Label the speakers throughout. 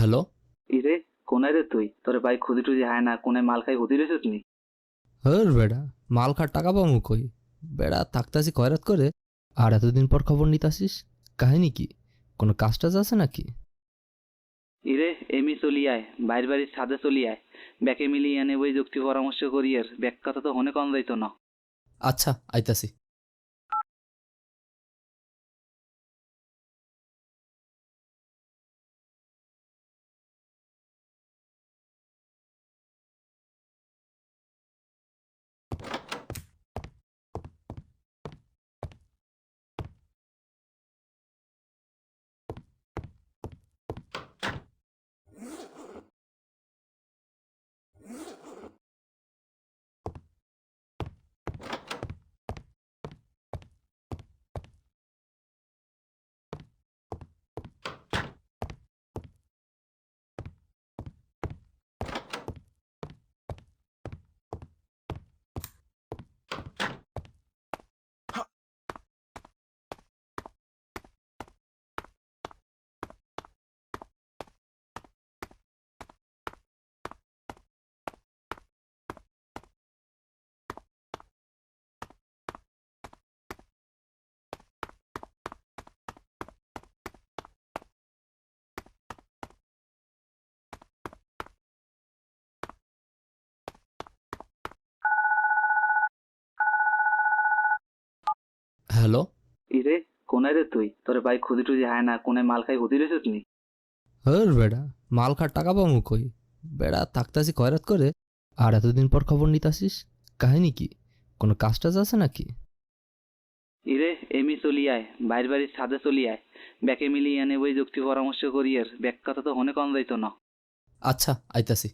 Speaker 1: Hello?
Speaker 2: ইরে কোনায় রে তুই? তোর ভাই খুদি টুদি হায় না কোনায় মাল খাই হুদি রেছিস নি?
Speaker 1: হর বেড়া মাল খার টাকা পাবো কই? বেড়া থাকতাছি কয়রাত করে? আর এতদিন পর খবর নিতাসিস কাহিনী কি? কোনো কাজ টাজ আছে নাকি?
Speaker 2: ইরে এমি চলি আয় বাইর বাড়ির ছাদে চলি আয়। ব্যাকে মিলিয়ে এনে বই যুক্তি পরামর্শ করি আর ব্যাক কথা তো হনে কম যাইতো না।
Speaker 1: আচ্ছা আইতাছি। হ্যালো?
Speaker 2: ইরে কোনায় রে তুই? তোর ভাই খুদি টুদি হায় না কোনায় মাল খাই হুদি রেছিস নি?
Speaker 1: হর বেড়া মাল খার টাকা পাবো কই? বেড়া থাকতাছি কয়রাত করে আর এতদিন পর খবর নিতাসিস কাহিনী কি? কোনো কাজ টাজ আছে নাকি?
Speaker 2: ইরে এমি চলি আয় বাইর বাড়ির ছাদে চলি আয়। ব্যাকে মিলিয়ে এনে বই যুক্তি পরামর্শ করি আর ব্যাক কথা তো হনে কম যাইতো না।
Speaker 1: আচ্ছা আইতাছি।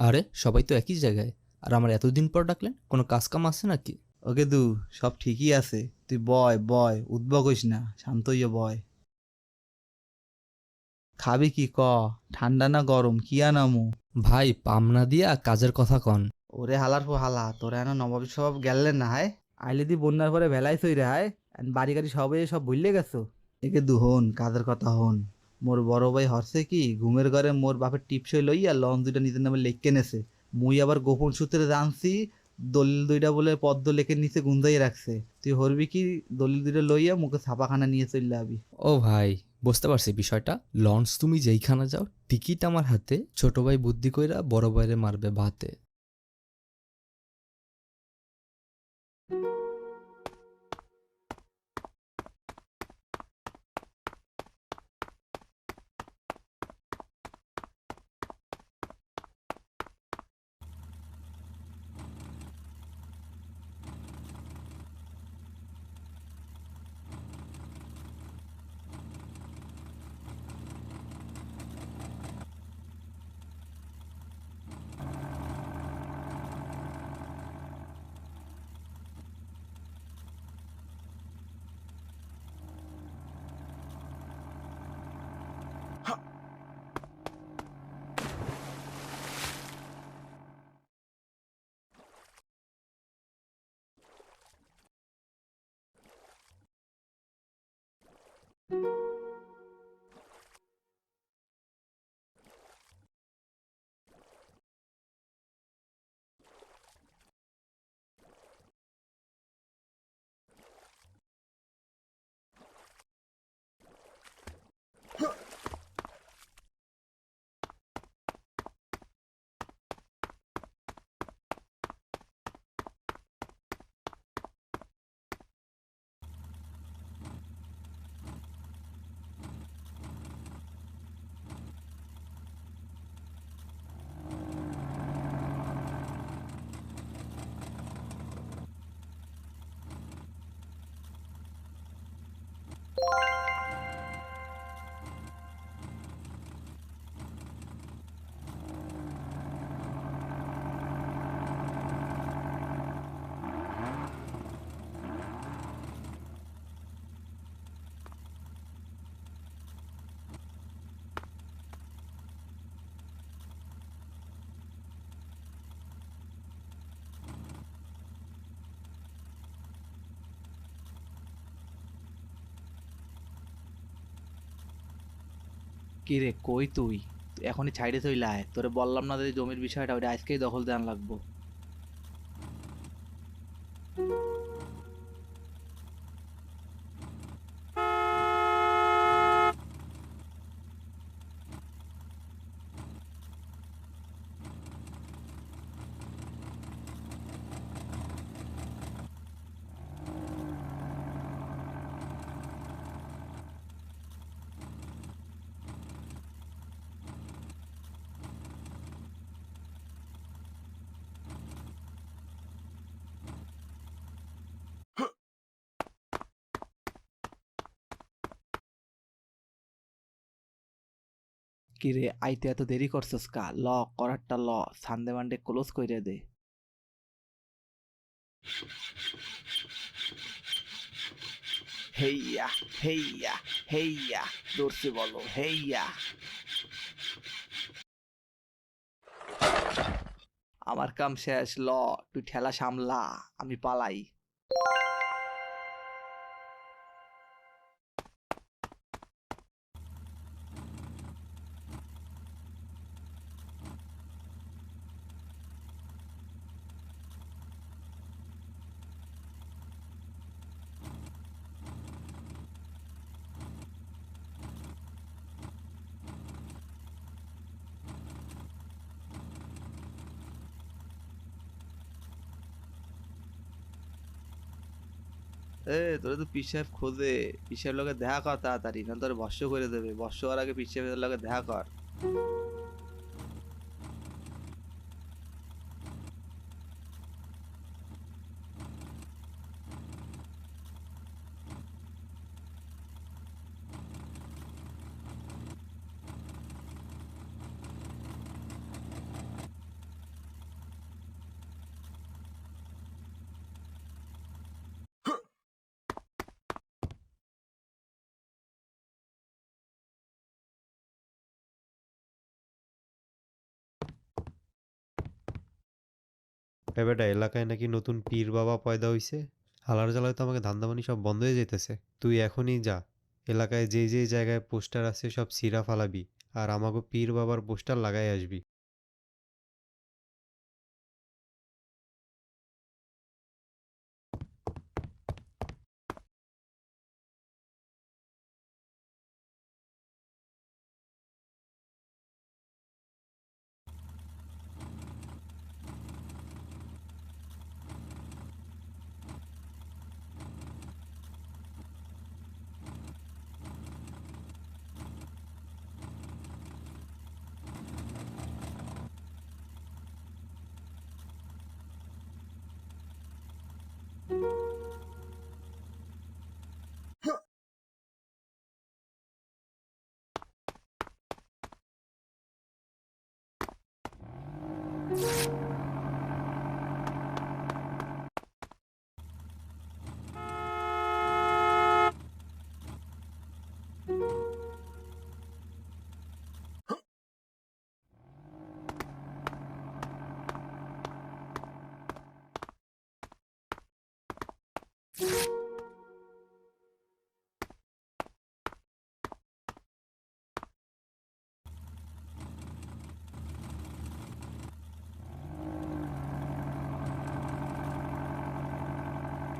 Speaker 1: আরে সবাই তো একই জায়গায়। আর আমার এতদিন পর ডাকলেন কোনো কাজ কাম আছে নাকি?
Speaker 3: ওকে দু সব ঠিকই আছে। তুই বয় বয় উদ্ভব হইস না শান্ত হইয়া বয়। খাবি কি ক? ঠান্ডা না গরম? কি আনামু?
Speaker 1: ভাই পামনা দিয়া কাজের কথা কন।
Speaker 3: ওরে হালার পো হালা তোরা এন নবাব সব গেলেন না হায়? আইলে দি বন্যার পরে ভেলাই সই রে হায়? বাড়ি গাড়ি সবে সব ভুললে গেছো? একে দু হন কাজের কথা হন। মোর বড় ভাই হরছে কি, ঘুমের ঘরে মোর বাপের টিপসই লইয়া লঞ্চ দুইটা নিজের নামে লেখকে নেছে। মুই আবার গোপন সূত্রে জানছি, দলিল দুইটা বলে পদ্ম লেখের নিচে গুন্দাই রাখছে। তুই হরবি কি, দলিল দুইটা লইয়া মুখে ছাপাখানা নিয়ে চলে আবি।
Speaker 1: ও ভাই, বুঝতে পারছি বিষয়টা। লঞ্চ তুমি যেইখানে যাও, টিকিট আমার হাতে, ছোট ভাই বুদ্ধি কইরা বড় ভাইরে মারবে ভাতে। Thank you.
Speaker 3: কি রে? কই তুই? এখনই ছাইড়ে থইলা তোরে বললাম না যে জমির বিষয়টা, ওইটা আজকেই দখল দেওয়ান লাগবো। কি রে আইতে এত দেরি করছস কা? ল, করারটা ল, সানডে মানডে ক্লোজ কইরে দে। হেইয়া হেইয়া হেইয়া দৌড়ছে বলো, হেইয়া। আমার কাম শেষ, ল, তুই ঠেলা সামলা, আমি পালাই। এ তোরা তো পিসাব খোঁজে। পিসাব লোকে দেখা কর তাড়াতাড়ি না তোর বর্ষ করে দেবে। বর্ষ হওয়ার আগে পিসাবের লোকে দেখা কর।
Speaker 4: বেটা এলাকায় নাকি নতুন পীর বাবা পয়দা হইছে? হালার জ্বালায় তো আমাকে ধান্দামানি সব বন্ধ হয়ে যেতেছে তুই এখনই যা। এলাকায় যে যে জায়গায় পোস্টার আছে সব সিরা ফালাবি, আর আমাকে পীর বাবার পোস্টার লাগাই আসবি।
Speaker 5: you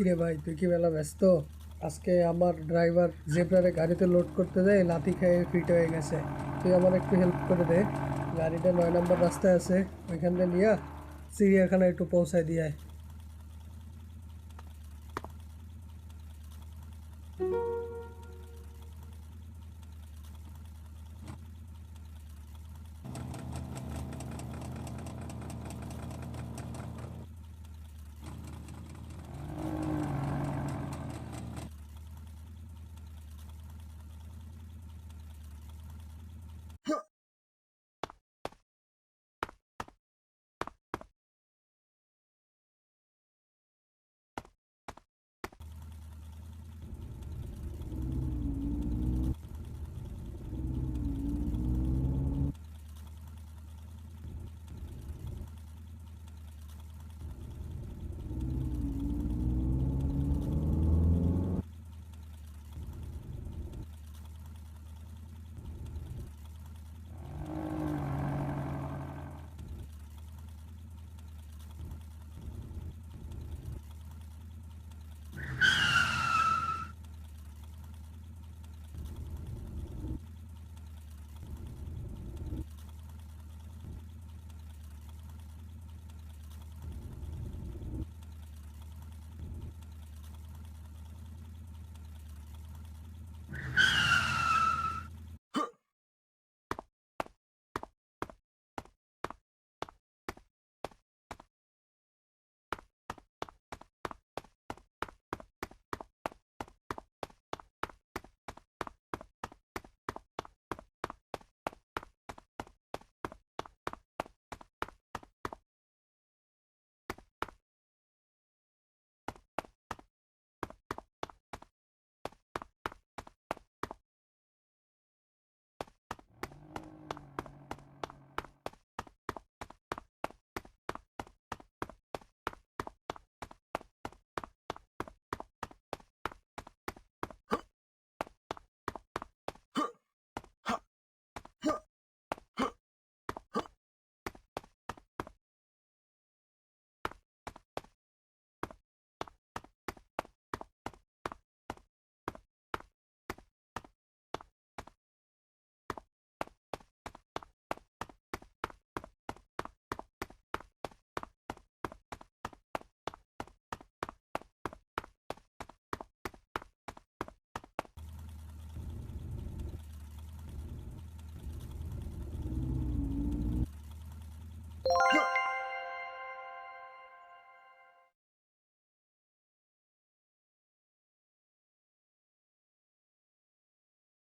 Speaker 5: কিরে ভাই, তুই কি মেলা ব্যস্ত? আজকে আমার ড্রাইভার জেব্রারে গাড়িতে লোড করতে দেয়, লাথি খেয়ে ফিট হয়ে গেছে। তুই আমার একটু হেল্প করে দে। গাড়িটা নয় নম্বর রাস্তায় আছে, ওইখান দিয়ে নিয়ে চিড়িয়াখানায় একটু পৌঁছায় দিয়ে